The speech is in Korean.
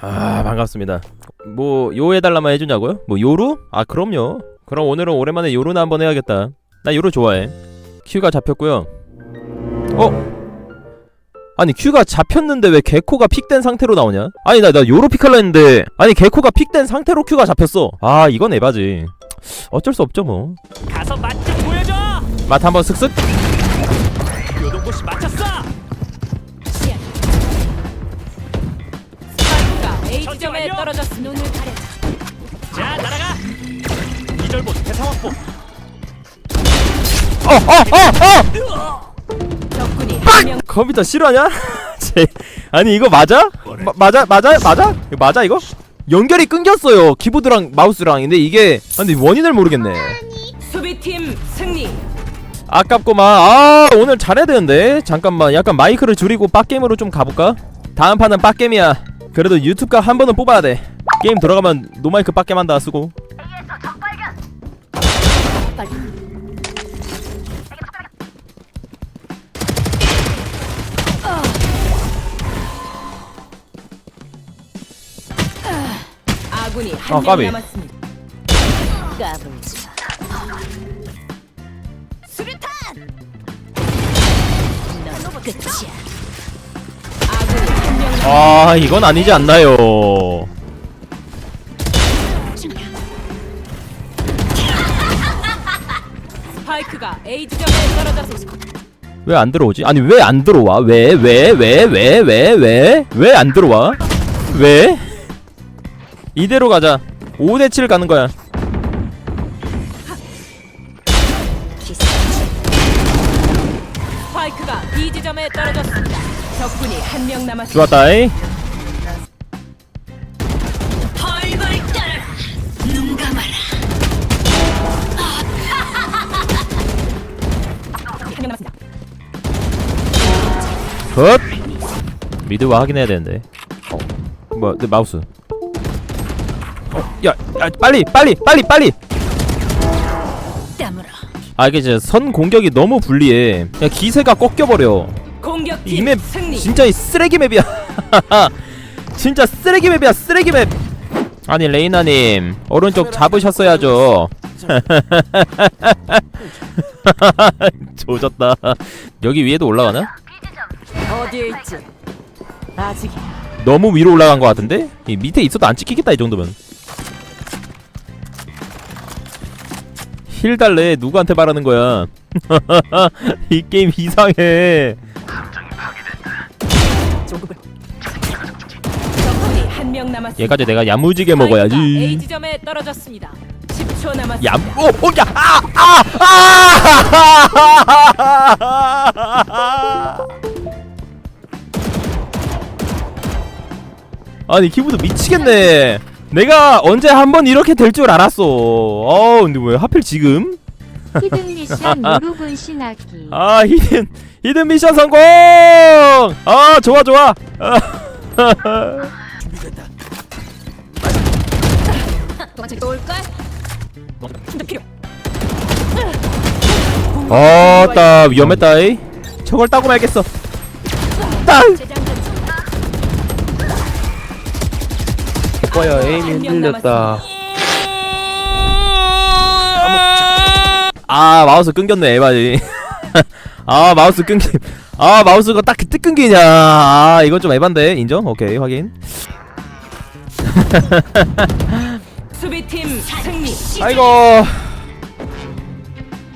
아 반갑습니다. 뭐 요 해달라만 해주냐고요? 뭐 요루? 아 그럼요. 그럼 오늘은 오랜만에 요루나 한번 해야겠다. 나 요루 좋아해. 큐가 잡혔고요. 어? 아니 큐가 잡혔는데 왜 개코가 픽된 상태로 나오냐? 아니 나나 요로 픽할라 했는데 아니 개코가 픽된 상태로 큐가 잡혔어. 아 이건 에바지. 어쩔 수 없죠 뭐. 가서 맛 좀 보여줘. 맛 한번 슥슥. 요동보시 맞췄어. 지점에! 떨어졌습니다. 눈을 가려줘. 자 날아가. 이절본 대상 확보. 어 어 어 어! 적군이 한 명 컴퓨터? 제 아니 이거 맞아? 마, 맞아 맞아 맞아? 이거 맞아 이거? 연결이 끊겼어요 키보드랑 마우스랑 근데 이게 아, 근데 원인을 모르겠네 수비팀 승리. 아깝구만 아 오늘 잘해야 되는데 잠깐만 약간 마이크를 줄이고 빡게임으로 좀 가볼까? 다음 판은 빡게임이야 그래도 유튜브가 한 번은 뽑아야 돼 게임 들어가면 노마이크 빡게임 한다 쓰고 아군이 아, 한명 까비. 남았습니다. 까불지 마. 수류탄. 넌 끝이야. 아 이건 아니지 않나요 스파이크가 A 지점에 떨어졌습니다. 왜안 들어오지? 아니 왜 안 들어와? 왜 왜 왜 왜 왜 왜 왜 안 들어와? 왜? 이대로 가자. 5대 7 가는 거야. 스파이크가 B 지점에 떨어졌습니다. 적군이 한 명 남았습니다. 좋았다이. 헐벌 떨어. 눈 감아라. 한명 남았습니다. 컷. 미드와 확인해야 되는데. 어. 뭐야? 내 마우스. 어, 야, 야, 빨리, 빨리, 빨리, 빨리. 땀으로. 아 이게 이제 선 공격이 너무 불리해. 그냥 기세가 꺾여 버려. 이맵 승리. 진짜 이 쓰레기 맵이야. 진짜 쓰레기 맵이야, 쓰레기 맵. 아니 레이나님 오른쪽 잡으셨어야죠. 조졌다. 여기 위에도 올라가나? 어디에 있지? 아직이야. 너무 위로 올라간 것 같은데? 이 밑에 있어도 안 찍히겠다 이 정도면. 힐 달래 누구한테 말하는 거야? 이 게임 이상해. 조급을. 적군이 한 명 남았습니다. 얘까지 내가 야무지게 A 먹어야지. 지점에 떨어졌습니다. 10초 남았습니다. 얌, 오, 오, 야, 아, 아, 아! 아니 키보드 미치겠네. 내가 언제 한번 이렇게 될 줄 알았어. 어, 근데 왜 하필 지금? 히든 미션 무릎은 신하기 아, 히든 히든 미션 성공. 아, 좋아 좋아. 아, 도망칠 또 올걸? 충전 필요. 어따 위험했다이. 저걸 따고 말겠어. 따. 오빠야 한명 흔들렸다 아 마우스 끊겼네 에바지. 아 마우스 끊김 아 마우스가 딱 그때 끊기냐. 아 이건 좀 에반데. 인정? 오케이 확인. 수비팀 승리. 아이고